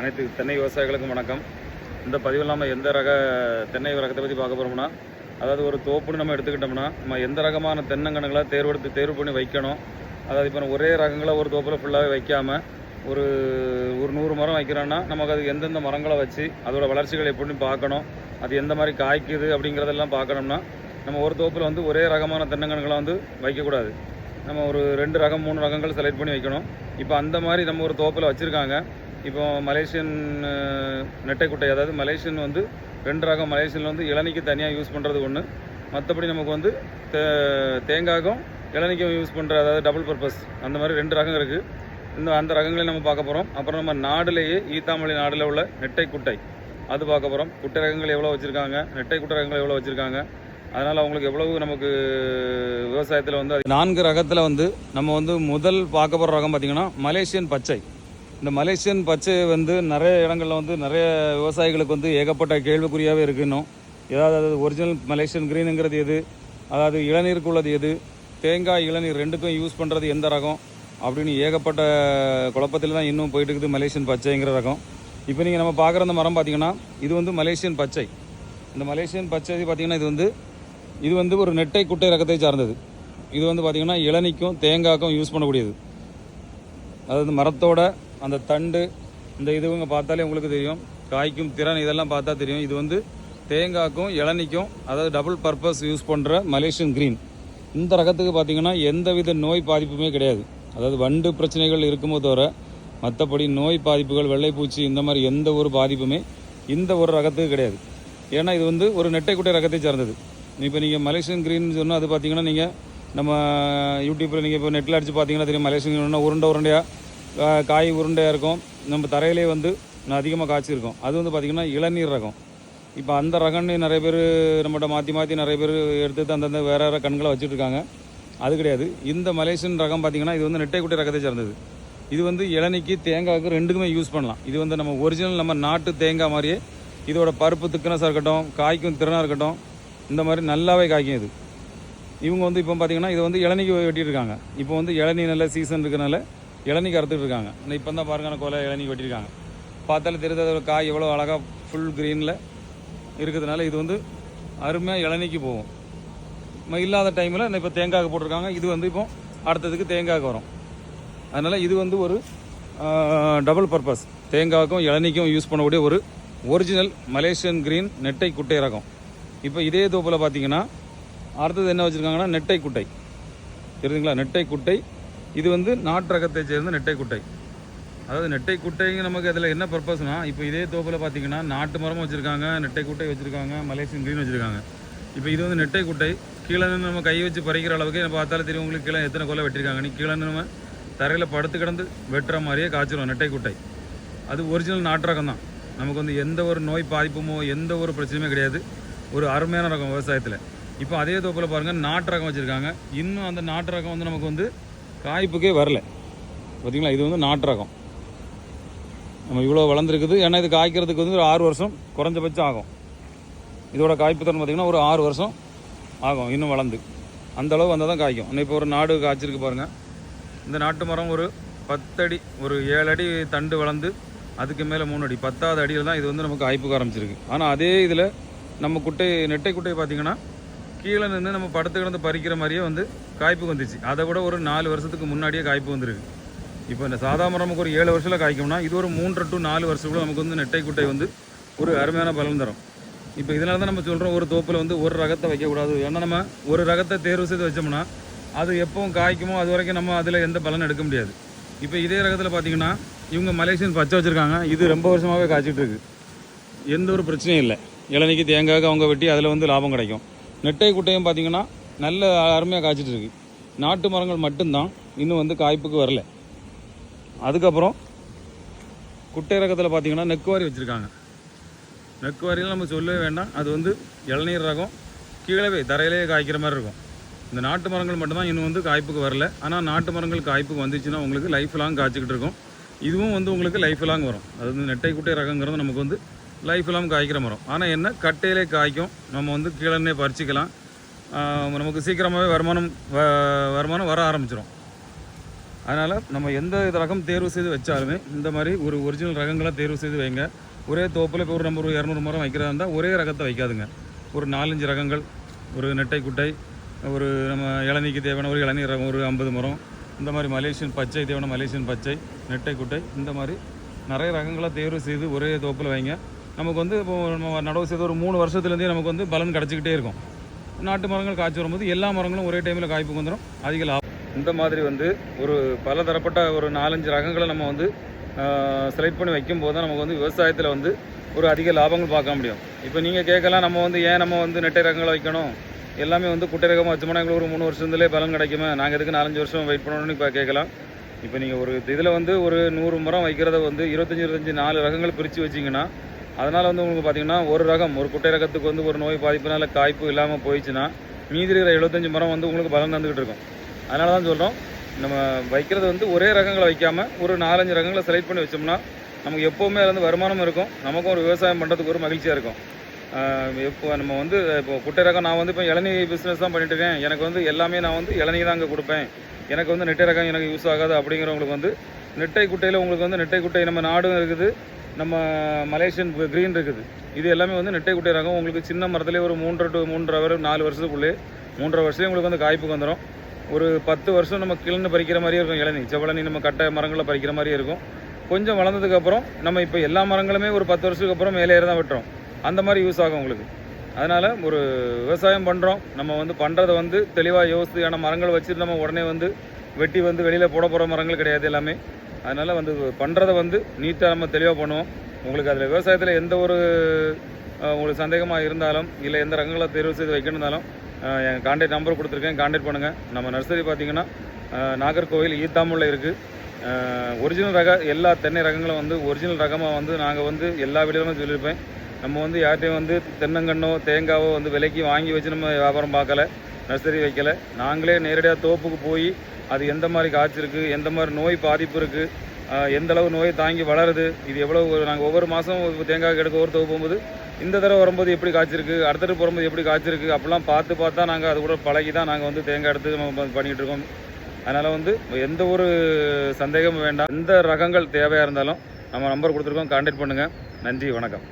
அனைத்து தென்னை விவசாயிகளுக்கும் வணக்கம். இந்த பதிவு இல்லாமல் எந்த ரக தென்னை ரகத்தை பற்றி பார்க்க போகிறோம்னா அதாவது ஒரு தோப்புன்னு நம்ம எடுத்துக்கிட்டோம்னா நம்ம எந்த ரகமான தென்னங்கன்றுகளை தேர்வெடுத்து தேர்வு பண்ணி வைக்கணும். அதாவது இப்போ ஒரே ரகங்களை ஒரு தோப்பில் ஃபுல்லாகவே வைக்காமல் ஒரு ஒரு நூறு மரம் வைக்கிறோன்னா நமக்கு அது எந்தெந்த மரங்களை வச்சு அதோடய வளர்ச்சிகள் எப்படின்னு பார்க்கணும் அது எந்த மாதிரி காய்க்குது அப்படிங்கிறதெல்லாம் பார்க்கணும்னா நம்ம ஒரு தோப்பில் வந்து ஒரே ரகமான தென்னங்கன்றுகளை வந்து வைக்கக்கூடாது. நம்ம ஒரு ரெண்டு ரகம் மூணு ரகங்கள் செலக்ட் பண்ணி வைக்கணும். இப்போ அந்த மாதிரி நம்ம ஒரு தோப்பில் வச்சுருக்காங்க. இப்போ மலேசியன் நெட்டைக்குட்டை அதாவது மலேசியன் வந்து ரெண்டு ரகம் மலேசியனில் வந்து இளநிக்கு தனியாக யூஸ் பண்ணுறது ஒன்று மற்றபடி நமக்கு வந்து தே- தேங்காய்க்கும் இளநிக்கும் யூஸ் பண்ணுற அதாவது டபுள் பர்பஸ் அந்த மாதிரி ரெண்டு ரகம் இருக்குது இந்த அந்த ரகங்களையும் நம்ம பார்க்க போகிறோம் அப்புறம் நம்ம நாடுலேயே ஈத்தாமலை நாடில் உள்ள நெட்டை குட்டை அது பார்க்க போகிறோம் குட்டை ரகங்கள் எவ்வளோ வச்சுருக்காங்க? நெட்டை குட்டை ரகங்கள் எவ்வளோ வச்சுருக்காங்க? அதனால் அவங்களுக்கு எவ்வளவு நமக்கு விவசாயத்தில் வந்து நான்கு ரகத்தில் வந்து நம்ம வந்து முதல் பார்க்க போகிற ரகம் பார்த்திங்கன்னா மலேசியன் பச்சை. இந்த மலேசியன் பச்சை வந்து நிறைய இடங்களில் வந்து நிறைய விவசாயிகளுக்கு வந்து ஏகப்பட்ட கேள்விக்குறியாகவே இருக்கு இன்னும். ஏதாவது அது ஒரிஜினல் மலேசியன் க்ரீனுங்கிறது எது? அதாவது இளநீருக்கு உள்ளது எது? தேங்காய் இளநீர் ரெண்டுக்கும் யூஸ் பண்ணுறது எந்த ரகம்? அப்படின்னு ஏகப்பட்ட குழப்பத்தில் தான் இன்னும் போயிட்டு இருக்குது மலேசியன் பச்சைங்கிற ரகம். இப்போ நீங்கள் நம்ம பார்க்குற அந்த மரம் பார்த்தீங்கன்னா இது வந்து மலேசியன் பச்சை. இந்த மலேசியன் பச்சை பார்த்தீங்கன்னா இது வந்து இது வந்து ஒரு நெட்டை குட்டை ரகத்தை சார்ந்தது. இது வந்து பார்த்திங்கன்னா இளநிக்கும் தேங்காய்க்கும் யூஸ் பண்ணக்கூடியது. அதாவது மரத்தோட அந்த தண்டு இந்த இதுவங்க பார்த்தாலே உங்களுக்கு தெரியும். காய்க்கும் திறன் இதெல்லாம் பார்த்தா தெரியும். இது வந்து தேங்காய்க்கும் இளநிக்கும் அதாவது டபுள் பர்பஸ் யூஸ் பண்ணுற மலேசியன் க்ரீன் இந்த ரகத்துக்கு பார்த்தீங்கன்னா எந்தவித நோய் பாதிப்புமே கிடையாது. அதாவது வண்டு பிரச்சனைகள் இருக்குமோ தவிர மற்றபடி நோய் பாதிப்புகள் வெள்ளைப்பூச்சி இந்த மாதிரி எந்த ஒரு பாதிப்புமே இந்த ஒரு ரகத்துக்கு கிடையாது. ஏன்னா இது வந்து ஒரு நெட்டைக்குட்டை ரகத்தை சார்ந்தது. இப்போ நீங்கள் மலேசியன் க்ரீன் சொன்னால் அது பார்த்தீங்கன்னா நீங்கள் நம்ம யூடியூப்பில் நீங்கள் இப்போ நெட்டில் அடித்து பார்த்தீங்கன்னா தெரியும். மலேசியன் க்ரீன்னா உருண்டை உருண்டையாக காய் உருண்டையாக இருக்கும். நம்ம தரையிலே வந்து அதிகமாக காய்ச்சிருக்கும். அது வந்து பார்த்திங்கன்னா இளநீர் ரகம். இப்போ அந்த ரகம்னு நிறைய பேர் நம்மகிட்ட மாற்றி மாற்றி நிறைய பேர் எடுத்து அந்தந்த வேறு வேறு கண்களை வச்சுட்ருக்காங்க அது கிடையாது. இந்த மலேசியன் ரகம் பார்த்திங்கன்னா இது வந்து நெட்டைக்குட்டி ரகத்தை சேர்ந்தது. இது வந்து இளநிக்கு தேங்காய்க்கு ரெண்டுக்குமே யூஸ் பண்ணலாம். இது வந்து நம்ம ஒரிஜினல் நம்ம நாட்டு தேங்காய் மாதிரியே இதோட பருப்பு திக்கனஸாக இருக்கட்டும் காய்க்கும் திறனாக இருக்கட்டும் இந்த மாதிரி நல்லாவே காய்க்கும் இது. இவங்க வந்து இப்போ பார்த்தீங்கன்னா இது வந்து இளநிக்கு வெட்டிட்டு இருக்காங்க. இப்போ வந்து இளநீ நல்ல சீசன் இருக்கிறனால இளநீ கறுத்துட்டு இருக்காங்க. இப்போ தான் பாருங்கள் கோலை இளநீ வெட்டியிருக்காங்க. பார்த்தாலே தெரியுது அதோட காய் எவ்வளோ அழகாக ஃபுல் க்ரீனில் இருக்கிறதுனால இது வந்து அருமையாக இளநீக்கு போகும். இல்லாத டைமில் இப்போ தேங்காய்க்கு போட்டிருக்காங்க. இது வந்து இப்போ அடுத்ததுக்கு தேங்காய்க்கு வரும். அதனால் இது வந்து ஒரு டபுள் பர்பஸ் தேங்காய்க்கும் இளநீக்கும் யூஸ் பண்ணக்கூடிய ஒரு ஒரிஜினல் மலேசியன் க்ரீன் நெட்டை குட்டை ரகம். இப்போ இதே தோப்பில் பார்த்தீங்கன்னா அடுத்தது என்ன வச்சுருக்காங்கன்னா நெட்டை குட்டை. தெரியுதுங்களா? நெட்டை குட்டை இது வந்து நாட்டு ரகத்தை சேர்ந்த நெட்டை குட்டை அதாவது நெட்டை குட்டைங்க நமக்கு அதில் என்ன பர்பஸ்னால் இப்போ இதே தோப்பில் பார்த்தீங்கன்னா நாட்டு மரமும் வச்சுருக்காங்க நெட்டை குட்டை வச்சுருக்காங்க மலேசியன் க்ரீன் வச்சுருக்காங்க. இப்போ இது வந்து நெட்டை குட்டை கீழே நின்னு நம்ம கை வச்சு பறிக்கிற அளவுக்கு நம்ம பார்த்தாலே தெரியும் உங்களுக்கு கீழே எத்தனை கொலை வெட்டிருக்காங்கன்னு கீழே நம்ம தரையில் படுத்து கிடந்து வெட்டுற மாதிரியே காய்ச்சிரும் நெட்டை குட்டை அது ஒரிஜினல் நாட்டு ரகம் தான். நமக்கு வந்து எந்த ஒரு நோய் பாதிப்புமோ எந்த ஒரு பிரச்சனையுமே கிடையாது. ஒரு அருமையான ரகம் விவசாயத்தில். இப்போ அதே தோப்பில் பாருங்கள் நாட்டு ரகம் வச்சுருக்காங்க. இன்னும் அந்த நாட்டு ரகம் வந்து நமக்கு வந்து காய்ப்புக்கே வரல. பார்த்தீங்களா இது வந்து நாட்டு ரகம் நம்ம இவ்வளோ வளர்ந்துருக்குது. ஏன்னா இது காய்க்கிறதுக்கு வந்து ஒரு ஆறு வருஷம் குறைஞ்சபட்சம் ஆகும். இதோட காய்ப்பு தரம் பார்த்திங்கன்னா ஒரு ஆறு வருஷம் ஆகும் இன்னும் வளர்ந்து. அந்த அளவு வந்தால் தான் காய்க்கும். இன்னும் இப்போ ஒரு நாடு காய்ச்சிருக்கு பாருங்கள் இந்த நாட்டு மரம் ஒரு பத்தடி ஒரு ஏழு அடி தண்டு வளர்ந்து அதுக்கு மேலே மூணு அடி பத்தாவது அடியில் தான் இது வந்து நமக்கு காய்ப்புக்கு ஆரம்பிச்சிருக்கு. ஆனால் அதே இதில் நம்ம குட்டை நெட்டை குட்டை பார்த்திங்கன்னா கீழே நின்று நம்ம படத்து கிடந்து பறிக்கிற மாதிரியே வந்து காய்ப்பு வந்துச்சு. அதை விட ஒரு நாலு வருஷத்துக்கு முன்னாடியே காய்ப்பு வந்திருக்கு. இப்போ இந்த சாதா மரம் நமக்கு ஒரு ஏழு வருஷத்தில் காய்க்கும்னா இது ஒரு மூன்றரை டு நாலு வருஷத்துக்குள்ள நமக்கு வந்து நெட்டை குட்டை வந்து ஒரு அருமையான பலன் தரும். இப்போ இதனால தான் நம்ம சொல்கிறோம் ஒரு தோப்பில் வந்து ஒரு ரகத்தை வைக்கக்கூடாது. ஏன்னா நம்ம ஒரு ரகத்தை தேர்வு செய்து வச்சோம்னா அது எப்பவும் காய்க்குமோ அது வரைக்கும் நம்ம அதில் எந்த பலனும் எடுக்க முடியாது. இப்போ இதே ரகத்தில் பார்த்தீங்கன்னா இவங்க மலேசியன் பச்சை வச்சுருக்காங்க. இது ரொம்ப வருஷமாகவே காய்ச்சிட்டு இருக்கு. எந்த ஒரு பிரச்சனையும் இல்லை. இளநிக்கு தேங்காய்க்கு அவங்க வெட்டி அதில் வந்து லாபம் கிடைக்கும். நெட்டை குட்டையும் பார்த்தீங்கன்னா நல்ல அருமையாக காய்ச்சிட்டு இருக்கு. நாட்டு மரங்கள் மட்டும்தான். இன்னும் வந்து காய்ப்புக்கு வரல. அதுக்கப்புறம் குட்டை ரகத்தில் பார்த்தீங்கன்னா நெக்குவாரி வச்சுருக்காங்க. நெக்குவாரியில் நம்ம சொல்லவே வேண்டாம். அது வந்து இளநீர் ரகம் கீழவே தரையிலேயே காய்க்கிற மாதிரி இருக்கும். இந்த நாட்டு மரங்கள் மட்டும்தான் இன்னும் வந்து காய்ப்புக்கு வரல. ஆனால் நாட்டு மரங்கள் காய்ப்புக்கு வந்துச்சுன்னா உங்களுக்கு லைஃப் லாங் காய்ச்சிக்கிட்டு இருக்கும். இதுவும் வந்து உங்களுக்கு லைஃப் லாங் வரும். அது வந்து நெட்டை குட்டை ரகங்கிறது நமக்கு வந்து லைஃப் இல்லாமல் காய்க்கிற மரம். ஆனால் என்ன? கட்டையிலே காய்க்கும். நம்ம வந்து கீழே பறிச்சிக்கலாம். நமக்கு சீக்கிரமாகவே வருமானம் வ- வருமானம் வர ஆரம்பிச்சிடும் அதனால் நம்ம எந்த ரகம் தேர்வு செய்து வச்சாலுமே இந்த மாதிரி ஒரு ஒரிஜினல் ரகங்களை தேர்வு செய்து வைங்க. ஒரே தோப்பில் இப்போ ஒரு நம்ம ஒரு இரநூறு மரம் வைக்கிறதா இருந்தால் ஒரே ரகத்தை வைக்காதுங்க. ஒரு நாலஞ்சு ரகங்கள் ஒரு நெட்டை குட்டை ஒரு நம்ம இளநீக்கு தேவையான ஒரு இளநீர் ரகம் ஒரு ஐம்பது மரம். இந்த மாதிரி மலேசியன் பச்சை தேவையான மலேசியன் பச்சை நெட்டை குட்டை இந்த மாதிரி நிறைய ரகங்களை தேர்வு செய்து ஒரே தோப்பில் வைங்க. நமக்கு வந்து இப்போ நம்ம நடவு செய்த ஒரு மூணு வருஷத்துலேருந்தே நமக்கு வந்து பலன் கிடச்சிக்கிட்டே இருக்கும். நாட்டு மரங்கள் காய்ச்சி வரும்போது எல்லா மரங்களும் ஒரே டைமில் காய்ப்பு வந்துடும் அதிக லாபம். இந்த மாதிரி வந்து ஒரு பலதரப்பட்ட ஒரு நாலஞ்சு ரகங்களை நம்ம வந்து செலக்ட் பண்ணி வைக்கும்போது தான் நமக்கு வந்து விவசாயத்தில் வந்து ஒரு அதிக லாபங்கள் பார்க்க முடியும். இப்போ நீங்கள் கேட்கலாம் நம்ம வந்து ஏன் நம்ம வந்து நெட்டை ரகங்களை வைக்கணும்? எல்லாமே வந்து குட்டை ரகமாக வச்சோம்னா எங்களுக்கு ஒரு மூணு வருஷத்துலேயே பலன் கிடைக்குமே. நாங்கள் எதுக்கு நாலஞ்சு வருஷம் வெயிட் பண்ணணும்னு இப்போ கேட்கலாம். இப்போ நீங்கள் ஒரு இதில் வந்து ஒரு நூறு மரம் வைக்கிறத வந்து இருபத்தஞ்சி இருபத்தஞ்சி நாலு ரகங்கள் பிரித்து வச்சிங்கன்னா அதனால் வந்து உங்களுக்கு பார்த்தீங்கன்னா ஒரு ரகம் ஒரு குட்டை ரகத்துக்கு வந்து ஒரு நோய் பாதிப்புனால காய்ப்பு இல்லாமல் போயிடுச்சுன்னா மீதி இருக்கிற எழுபத்தஞ்சு மரம் வந்து உங்களுக்கு பலன் தந்துக்கிட்டு இருக்கும். அதனால தான் சொல்கிறோம் நம்ம வைக்கிறது வந்து ஒரே ரகங்களை வைக்காமல் ஒரு நாலஞ்சு ரகங்களை செலக்ட் பண்ணி வச்சோம்னா நமக்கு எப்போவுமே வந்து வருமானம் இருக்கும். நமக்கும் ஒரு விவசாயம் பண்ணுறதுக்கு ஒரு மகிழ்ச்சியாக இருக்கும். இப்போ நம்ம வந்து இப்போ குட்டை ரகம் நான் வந்து இப்போ இளநீ பிஸ்னஸ் தான் பண்ணிட்டு இருக்கேன். எனக்கு வந்து எல்லாமே நான் வந்து இளநீ தான் அங்கே கொடுப்பேன். எனக்கு வந்து நெட்டை ரகம் எனக்கு யூஸ் ஆகாது அப்படிங்கிறவங்களுக்கு வந்து நெட்டை குட்டையில் உங்களுக்கு வந்து நெட்டை குட்டை நம்ம நாடும் இருக்குது. நம்ம மலேசியன் க்ரீன் இருக்குது. இது எல்லாமே வந்து நெட்டை குட்டை ரகம் உங்களுக்கு சின்ன மரத்துலேயே ஒரு மூன்றரை டு மூன்றரை வரை நாலு வருஷத்துக்குள்ளே மூன்றரை வருஷத்துலேயே உங்களுக்கு வந்து காய்ப்புக்கு வந்துடும் ஒரு பத்து வருஷம் நம்ம கிழன்னு பறிக்கிற மாதிரியே இருக்கும் இளநீ. செவளனி நம்ம கட்டை மரங்களை பறிக்கிற மாதிரியே இருக்கும். கொஞ்சம் வளர்ந்ததுக்கப்புறம் நம்ம இப்போ எல்லா மரங்களுமே ஒரு பத்து வருஷத்துக்கு அப்புறம் மேலே தான் வெட்டுறோம். அந்த மாதிரி யூஸ் ஆகும் உங்களுக்கு. அதனால் ஒரு விவசாயம் பண்ணுறோம் நம்ம வந்து பண்ணுறத வந்து தெளிவாக யோசித்து ஏன்னா மரங்கள் வச்சுட்டு நம்ம உடனே வந்து வெட்டி வந்து வெளியில் போட போகிற மரங்கள் கிடையாது எல்லாமே. அதனால் வந்து பண்ணுறதை வந்து நீட்டாக நம்ம தெளிவாக பண்ணுவோம். உங்களுக்கு அதில் விவசாயத்தில் எந்த ஒரு உங்களுக்கு சந்தேகமாக இருந்தாலும் இல்லை எந்த ரகங்களை தேர்வு செய்து வைக்கணும்னாலும் என் கான்டாக்ட் நம்பர் கொடுத்துருக்கேன் கான்டாக்ட் பண்ணுங்கள் நம்ம நர்சரி பார்த்தீங்கன்னா நாகர்கோவில் ஈத்தாமுள்ள இருக்குது ஒரிஜினல் ரக எல்லா தென்னை ரகங்களும் வந்து ஒரிஜினல் ரகமாக வந்து நாங்கள் வந்து எல்லா வீடுகளும் சொல்லியிருப்பேன். நம்ம வந்து யார்கிட்டையும் வந்து தென்னங்கண்ணோ தேங்காவோ வந்து விலைக்கு வாங்கி வச்சு நம்ம வியாபாரம் பார்க்கல நர்சரி வைக்கல. நாங்களே நேரடியாக தோப்புக்கு போய் அது எந்த மாதிரி காய்ச்சிருக்கு எந்த மாதிரி நோய் பாதிப்பு இருக்குது எந்த அளவு நோய் தாங்கி வளருது இது எவ்வளோ நாங்கள் ஒவ்வொரு மாதம் தேங்காய் எடுக்க ஒரு தோப்பு போகும்போது இந்த தடவை வரும்போது எப்படி காய்ச்சிருக்கு அடுத்த தடவை வரும்போது எப்படி காய்ச்சிருக்கு அப்படிலாம் பார்த்து பார்த்தா நாங்கள் அது கூட பழகி தான் நாங்கள் வந்து தேங்காய் எடுத்து நம்ம பண்ணிகிட்டு இருக்கோம். அதனால் வந்து எந்த ஒரு சந்தேகமும் வேண்டாம். எந்த ரகங்கள் தேவையாக இருந்தாலும் நம்ம நம்பர் கொடுத்துருக்கோம் கான்டாக்ட் பண்ணுங்கள் நன்றி வணக்கம்.